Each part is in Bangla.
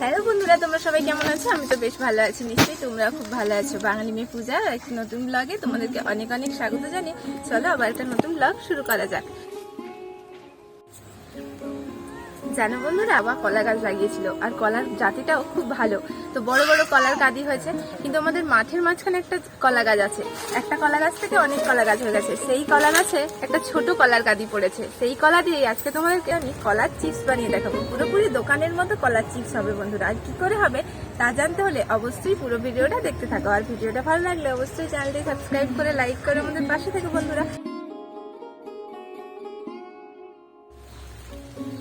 হ্যালো বন্ধুরা, তোমরা সবাই কেমন আছো? আমি তো বেশ ভালো আছি, নিশ্চয়ই তোমরা খুব ভালো আছো। বাঙালি মেয়ে পূজা একটি নতুন ব্লগে তোমাদেরকে অনেক অনেক স্বাগত জানি চলো আবার একটা নতুন ব্লগ শুরু করা যাক। জানো বন্ধুরা আবার কলা গাছ লাগিয়েছিল। আর কলার জাতিটাও খুব ভালো। তো বড় বড় কলার গাদি হয়েছে, কিন্তু আমাদের মাঠের মাঝখানে একটা কলা গাছ আছে। একটা কলা গাছ থেকে অনেক কলা গাছ হয়ে গেছে। সেই কলা গাছে একটা ছোট কলার গাদি পড়েছে। সেই কলা দিয়ে আজকে তোমাদেরকে আমি কলার চিপস বানিয়ে দেখাবো। পুরোপুরি দোকানের মতো কলার চিপস হবে বন্ধুরা। আর কি করে হবে, তা জানতে হলে অবশ্যই পুরো ভিডিওটা দেখতে থাকো। আর ভিডিওটা ভালো লাগলে অবশ্যই চ্যানেলটি সাবস্ক্রাইব করে, লাইক করে আমাদের পাশে থেকে বন্ধুরা।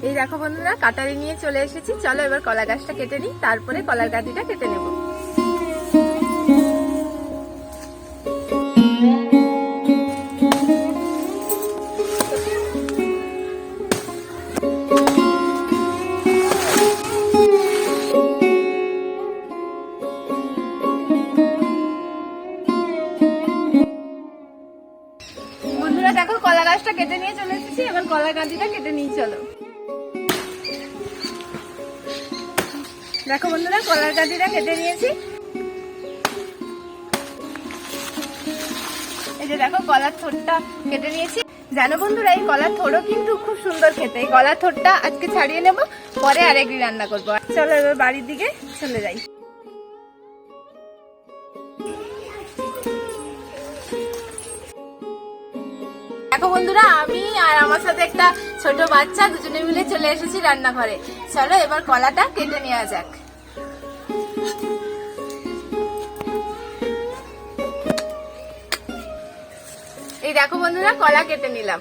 এই দেখো বন্ধুরা কাটারি নিয়ে চলে এসেছি। চলো এবার কলা গাছটা কেটে নিই, তারপরে কলার গাদিটা কেটে নেব। দেখো কলা গাছটা কেটে নিয়ে চলে এসেছি, এবার কলা গাদিটা কেটে নিয়ে চলো। দেখো বন্ধুরা, কলার গাদিটা কেটে নিয়েছি। এই যে দেখো, কলার থোটটা কেটে নিয়েছি। জানো বন্ধুরা, এই কলার থোড়ও কিন্তু খুব সুন্দর খেতে। এই কলার থোরটা আজকে ছাড়িয়ে নেব, পরে আরেকটি রান্না করব। চলো এবার বাড়ির দিকে চলে যাই। দেখো বন্ধুরা, আমি আর আমার সাথে একটা ছোট বাচ্চা দুজনে মিলে চলে এসেছি রান্নাঘরে। চলো এবার কলাটা কেটে নেওয়া যাক। এই দেখো বন্ধুরা, কলা কেটে নিলাম।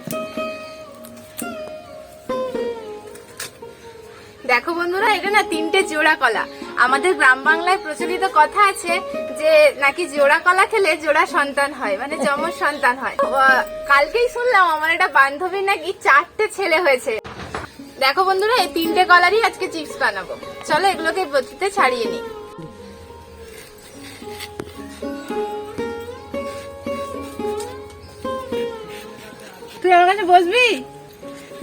দেখো বন্ধুরা, এটা না তিনটে জোড়া কলা। আমাদের গ্রাম বাংলায় প্রচলিত কথা আছে যে নাকি জোড়া কলা খেলে জোড়া সন্তান হয় মানে যমজ সন্তান হয়। কালকেই শুনলাম আমার একটা বান্ধবীর নাকি চারটে ছেলে হয়েছে। দেখো বন্ধুরা, এই তিনটে কলারই আজকে চিপস বানাবো। চলো এগুলোকে বটিতে ছাড়িয়ে নিই। তুই আমার কাছে বসবি?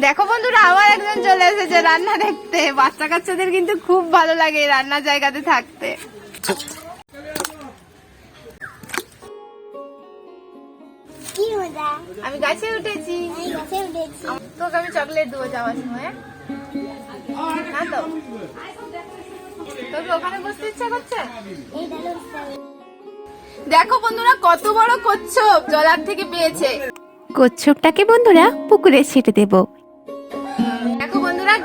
দেখো বন্ধুরা আবার একজন চলে এসেছে রান্না দেখতে। বাচ্চা কাচ্চাদের কিন্তু খুব ভালো লাগে এই রান্নার জায়গাতে থাকতে। আমি গাছে উঠেছি। আমি গাছে উঠেছি। তোকে আমি চকলেট দেবো যাওয়ার সময় হ্যাঁ? না তো? তোকে ওখানে বসতে ইচ্ছা করছে? দেখো বন্ধুরা কত বড় কচ্ছপ জলার থেকে পেয়েছে। কচ্ছপটাকে বন্ধুরা পুকুরে ছেটে দেব।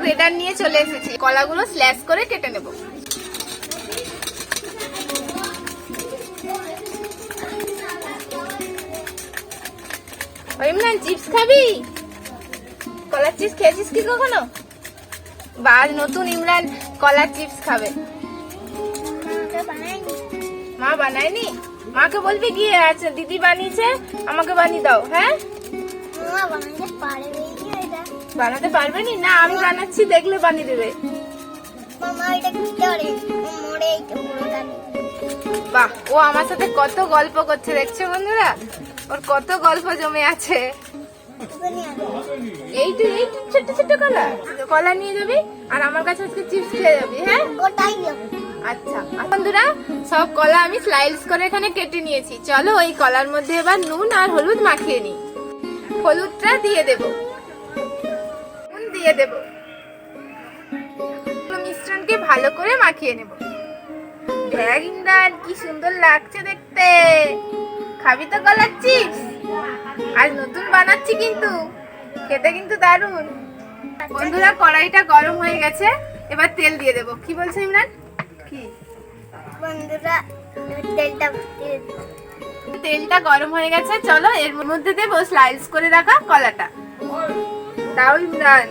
গ্রেটার নিয়ে চলে এসেছি। কলাগুলো স্ল্যাশ করে কেটে নেব। ইমরান চিপস খাবি? কলার চিপস খেয়েছিস কি কখনো? বা নতুন ইমরান কলার চিপস খাবে। মা বানায়নি? মাকে বলবি গিয়ে আচ্ছা দিদি বানিয়েছে, আমাকে বানিয়ে দাও হ্যাঁ? মা বানাইতে বানাতে পারবে নি না আমি বানাচ্ছি দেখলে বানিয়ে দেবে। বাহ ও আমার সাথে কত গল্প করছে দেখছ বন্ধুরা? ওর কত গল্প জমে আছে। এই তো এই ছোট ছোট কলা। কলা নিয়ে যাবি আর আমার কাছে আজকে চিপস খেয়ে যাবি হ্যাঁ? ওটাই আচ্ছা বন্ধুরা সব কলা আমি স্লাইস করে এখানে কেটে নিয়েছি। চলো ওই কলার মধ্যে এবার নুন আর হলুদ মাখিয়ে নিই। হলুদটা দিয়ে দেব। দিয়ে দেব। মিশ্রণকে ভালো করে মাখিয়ে নেব। ইমরান কি সুন্দর লাগছে দেখতে। খাবি তো কলার চিপস। আজ নতুন বানাচ্ছি কিন্তু। খেতে কিন্তু দারুণ। বন্ধুরা কড়াইটা গরম হয়ে গেছে। এবার তেল দিয়ে দেবো। কি বলছো ইমরান? কি? বন্ধুরা তেলটা তেলটা গরম হয়ে গেছে চলো এর মধ্যে দেবো স্লাইস করে রাখা কলাটা। দাও ইমরান।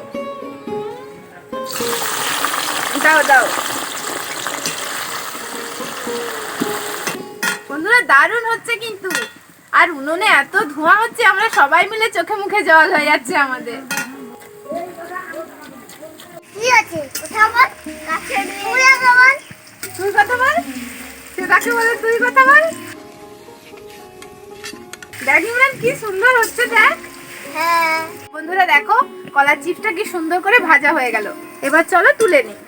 দাও দাও। বন্ধুরা দারুণ হচ্ছে কিন্তু। আর উনুনে এত ধোঁয়া হচ্ছে আমরা সবাই মিলে চোখে মুখে জল হয়ে যাচ্ছে আমাদের। কি আছে? বল বল তুই কথা বল। সে বলে তুই কথা বল। দেখ ইমরান কি সুন্দর হচ্ছে দেখ। কলার চিপসটা কি সুন্দর করে ভাজা হয়ে গেল। এবার চলো তুলে নিই।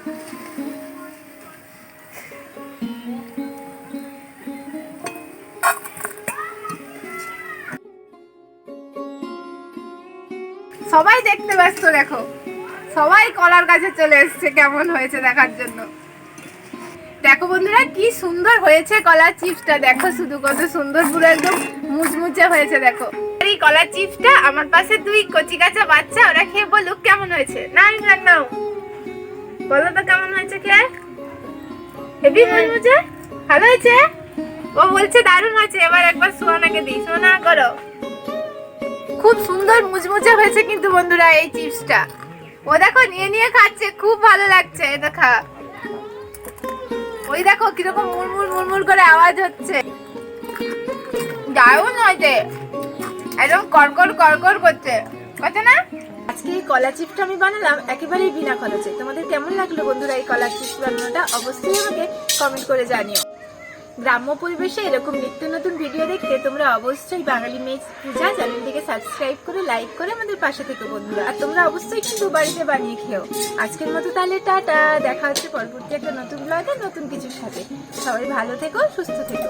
সবাই দেখতে ব্যস্ত দেখো। সবাই কলার কাছে চলে এসছে, কেমন হয়েছে দেখার জন্য। দেখো বন্ধুরা, কি সুন্দর হয়েছে কলার চিপসটা। দেখো শুধু কত সুন্দর, পুরো একদম মুচমুচে হয়েছে, দেখো। এই কলার চিপসটা আমার পাশে দুই কচি কাঁচা বাচ্চা ওরা খেয়ে বলুক কেমন হয়েছে। না ইমরান নাও বলো তো কেমন হয়েছে খেয়ে হেভি মুচমুচে ভালো হয়েছে? ও বলছে দারুণ হয়েছে এবার একবার সোনাকে দিই। সোনা করো। খুব সুন্দর মুচমুচে হয়েছে কিন্তু বন্ধুরা এই চিপসটা। ও দেখো নিয়ে নিয়ে খাচ্ছে খুব ভালো লাগছে এটা খা ওই দেখো কীরকম মুড়মুড় মুড়মুড় করে আওয়াজ হচ্ছে। দারুণ হয়েছে। একদম কড়কড় কড়কড় করছে। করছে না? আজকে এই কলা চিপটা আমি বানালাম একেবারেই বিনা খরচে। তোমাদের কেমন লাগল বন্ধুরা এই কলা চিপস বানানোটা? অবশ্যই আমাকে কমেন্ট করে জানিও। গ্রাম্য পরিবেশে এরকম নিত্য নতুন ভিডিও দেখতে তোমরা অবশ্যই বাঙালি মেজ পূজা চ্যানেলটিকে সাবস্ক্রাইব করে লাইক করে আমাদের পাশে থেকে বন্ধুরা। আর তোমরা অবশ্যই কিন্তু বাড়িতে বানিয়ে খেও। আজকের মতো তাহলে টাটা। দেখা হচ্ছে পরবর্তী একটা নতুন ব্লগে নতুন কিছুর সাথে। সবাই ভালো থেকো, সুস্থ থেকো।